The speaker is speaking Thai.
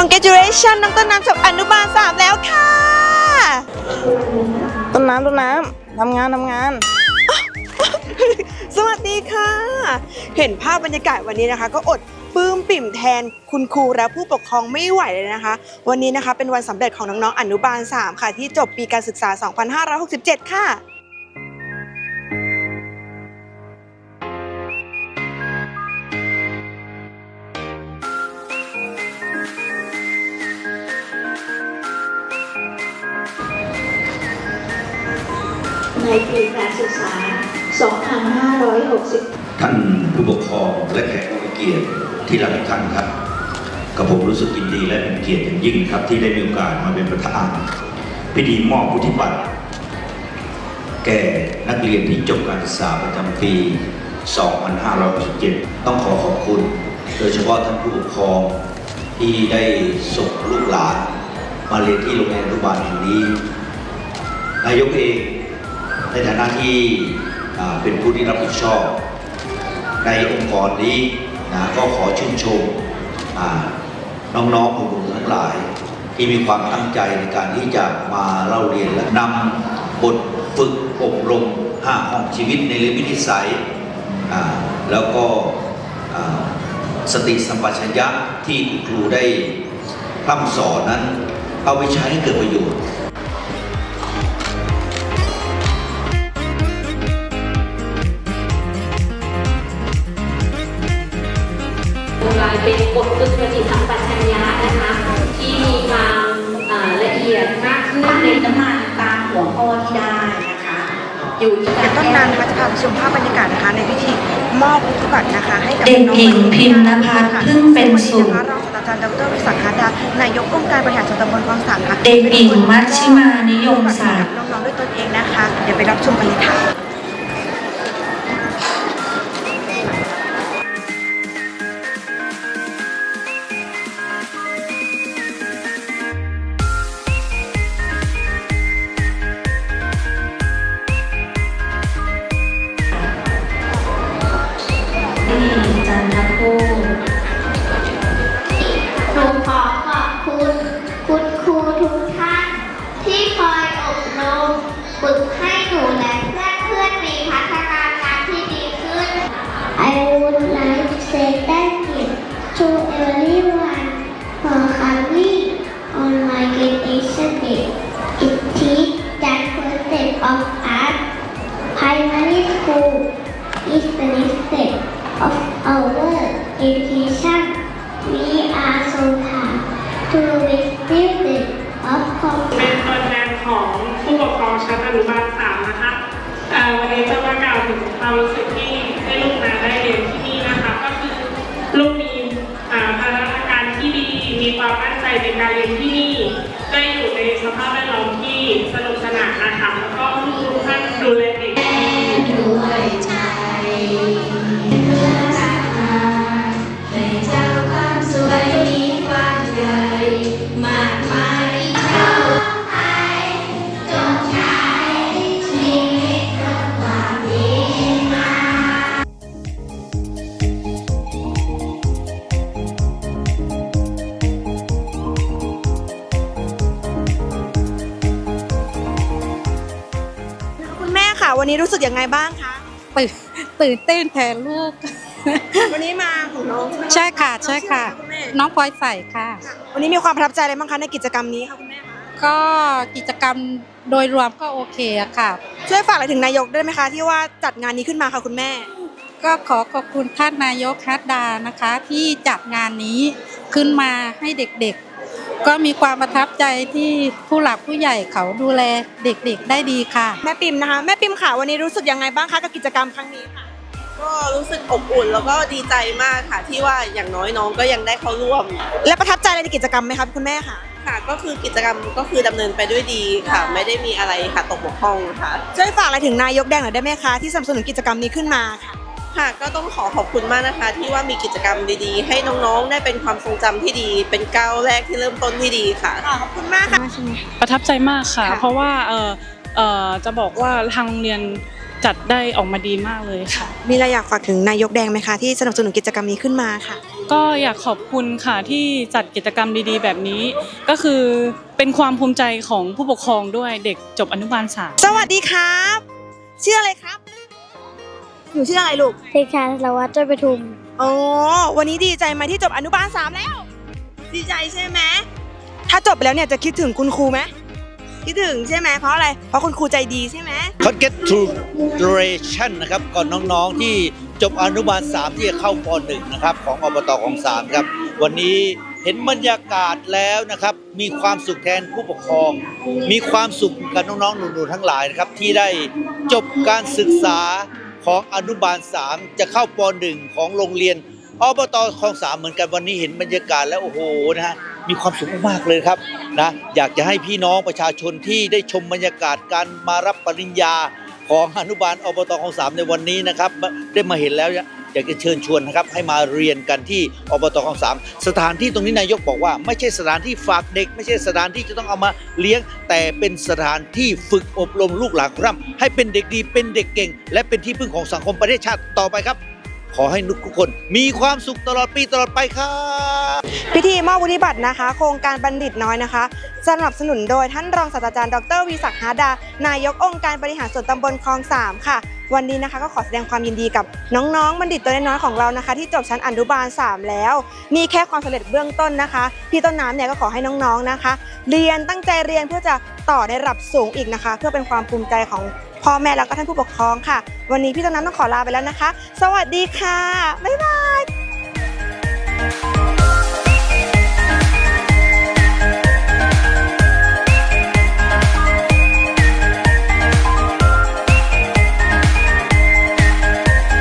congratulation น้องต้นน้ำจบอนุบาลสามแล้วค่ะ ต้นน้ำต้นน้ำทำงานทำงาน สวัสดีค่ะ เห็นภาพบรรยากาศวันนี้นะคะ ก็อดปลื้มปิ่มแทนคุณครูและผู้ปกครองไม่ไหวเลยนะคะ วันนี้นะคะเป็นวันสำเร็จของน้องๆอนุบาล 3 ค่ะ ที่จบปีการศึกษา 2567 ค่ะ ในปีการศึกษา 2560 ท่านผู้ปกครองและแขกผู้เกียรติที่รักทุกท่านครับกับผมรู้สึกยินดีและเป็นเกียรติอย่างยิ่งครับ ที่ได้มีโอกาสมาเป็นประธานพิธีมอบวุฒิบัตรแก่นักเรียนที่จบการศึกษาประจำปี 2567 ต้องขอขอบคุณ โดยเฉพาะท่านผู้ปกครองที่ได้ส่งลูกหลาน มาเรียนที่โรงเรียนอนุบาลแห่งนี้ นายกเอง ในฐานะที่เป็นผู้ที่รับผิดชอบ ในองค์กรนี้นะก็ขอชื่นชมน้องๆหนูๆทั้งหลาย ที่มีความตั้งใจในการที่จะมาเล่าเรียนและนำบทฝึกอบรมห้าห้องชีวิตในเรื่องวินิสัยแล้วก็สติสัมปชัญญะที่คุณครูได้พร่ำสอนนั้น เอาไปใช้ให้เกิดประโยชน์ อยู่ที่การต้นน้ำนะคะจะพาไปชมภาพบรรยากาศนะคะในพิธีมอบวุฒิบัตรนะคะ ให้กับเด็กน้องหญิงๆพิมพ์นภัสพึ่งเป็นสุขวันนี้นะคะรองศาสตราจารย์ดรวิสังคดานายกองค์การบริหารส่วนตำบลคลองสานค่ะเด็กหญิงมัชชิมานิยมศักดิ์น้องๆด้วยตนเองนะคะ เดี๋ยวไปรับชมกันเลยค่ะ school is the next step of our education. We are so proud to receive the of เป็นตัวแทนของผู้ปกครองชั้นอนุบาลสามนะคะเอ่อวันนี้จะมากล่าวถึงความรู้สึกที่ให้ลูกมาได้เรียนที่นี่นะคะ ก็คือลูกมีอ่าพัฒนาการที่ดี มีความมั่นใจในการเรียนที่นี่ ได้อยู่ในสภาพแวดล้อมที่ วันนี้รู้สึกยังไงบ้างคะตื่นตื่นเต้นแทนลูก วันนี้มาของน้องใช่ไหมใช่ค่ะใช่ค่ะน้องชื่ออะไรณแม่น้องพลอยใส่ค่ะ วันนี้มีความประทับใจอะไรบ้างคะในกิจกรรมนี้คะคุณแม่คะก็กิจกรรมโดยรวมก็โอเคอะค่ะ ช่วยฝากอะไรถึงนายกได้ไหมคะที่ว่าจัดงานนี้ขึ้นมาค่ะคุณแม่ ก็ขอขอบคุณท่านนายกฮัตดานะคะ ที่จัดงานนี้ขึ้นมาให้เด็กๆ ก็มีความประทับใจที่ผู้หลักผู้ใหญ่เขาดูแลเด็กๆได้ดีค่ะ แม่ปิมนะคะ แม่ปิมค่ะวันนี้รู้สึกยังไงบ้างคะกับกิจกรรมครั้งนี้ค่ะ ก็รู้สึกอบอุ่นแล้วก็ดีใจมากค่ะ ที่ว่าอย่างน้อยน้องก็ยังได้เข้าร่วม และประทับใจอะไรในกิจกรรมไหมคะคุณแม่ค่ะ ค่ะ ก็คือกิจกรรมก็คือดำเนินไปด้วยดีค่ะ ไม่ได้มีอะไรค่ะตกบกพร่องค่ะ ช่วยฝากอะไรถึงนายกแดงหน่อยได้ไหมคะที่สนับสนุนกิจกรรมนี้ขึ้นมาค่ะ ค่ะก็ต้องขอขอบคุณมากนะคะ ที่ว่ามีกิจกรรมดีๆ ให้น้องๆ ได้เป็นความทรงจำที่ดี เป็นก้าวแรกที่เริ่มต้นที่ดีค่ะ ขอบคุณมากค่ะประทับใจมากค่ะ ค่ะ เพราะว่าเออเออจะบอกว่าทางโรงเรียนจัดได้ออกมาดีมากเลยค่ะ มีอะไรอยากฝากถึงนายกแดงไหมคะที่สนับสนุนกิจกรรมนี้ขึ้นมาค่ะ ก็อยากขอบคุณค่ะที่จัดกิจกรรมดีๆ แบบนี้ ก็คือเป็นความภูมิใจของผู้ปกครองด้วยเด็กจบอนุบาลสาม สวัสดีครับ ชื่ออะไรครับ หนูชื่ออะไรลูกเด็กชายสวัสดิ์จ้อยประทุม โอ้วันนี้ดีใจไหมที่จบอนุบาลสามแล้ว ดีใจใช่ไหมถ้าจบไปแล้วเนี่ยจะคิดถึงคุณครูไหมคิดถึงใช่ไหมเพราะอะไร เพราะคุณครูใจดีใช่ไหม congratulation นะครับก่อนน้องๆที่จบอนุบาล 3 ที่จะเข้าป .1 นะครับของอบตของ3ครับ วันนี้เห็นบรรยากาศแล้วนะครับ มีความสุขแทนผู้ปกครอง มีความสุขกับน้องๆหนูๆทั้งหลายนะครับ ที่ได้จบการศึกษา ของอนุบาล 3 จะเข้าป .1 ของโรงเรียนอบตคลองสามเหมือนกันวันนี้เห็นบรรยากาศแล้วโอ้โหนะฮะมีความสุขมากเลยครับนะอยากจะให้พี่น้องประชาชนที่ได้ชมบรรยากาศการมารับปริญญาของอนุบาลอบตคลองสามในวันนี้นะครับได้มาเห็นแล้ว อยากจะเชิญชวนนะครับให้มาเรียนกันที่อบตคลองสามสถานที่ตรงนี้นายกบอกว่า ไม่ใช่สถานที่ฝากเด็ก ไม่ใช่สถานที่จะต้องเอามาเลี้ยง แต่เป็นสถานที่ฝึกอบรมลูกหลานของเราให้เป็นเด็กดีเป็นเด็กเก่ง และเป็นที่พึ่งของสังคมประเทศชาติต่อไปครับ ขอให้ทุกคนมีความสุขตลอดปีตลอดไปครับ พิธีมอบวุฒิบัตรนะคะ โครงการบัณฑิตน้อยนะคะ สนับสนุนโดยท่านรองศาสตราจารย์ดรวีศักดิ์ฮาดา นายกองค์การบริหารส่วนตำบลคลองสามค่ะ วันนี้นะคะก็ขอแสดงความยินดีกับน้องๆ บัณฑิตตัวน้อยๆของเรานะคะ ที่จบชั้นอนุบาล 3 แล้ว มีแค่ความสำเร็จเบื้องต้นนะคะ พี่ต้นน้ำเนี่ยก็ขอให้น้องๆนะคะ เรียนตั้งใจเรียนเพื่อจะต่อในระดับสูงอีกนะคะ เพื่อเป็นความภูมิใจของพ่อแม่แล้วก็ท่านผู้ปกครองค่ะ วันนี้พี่ต้นน้ำต้องขอลาไปแล้วนะคะ สวัสดีค่ะบ๊ายบาย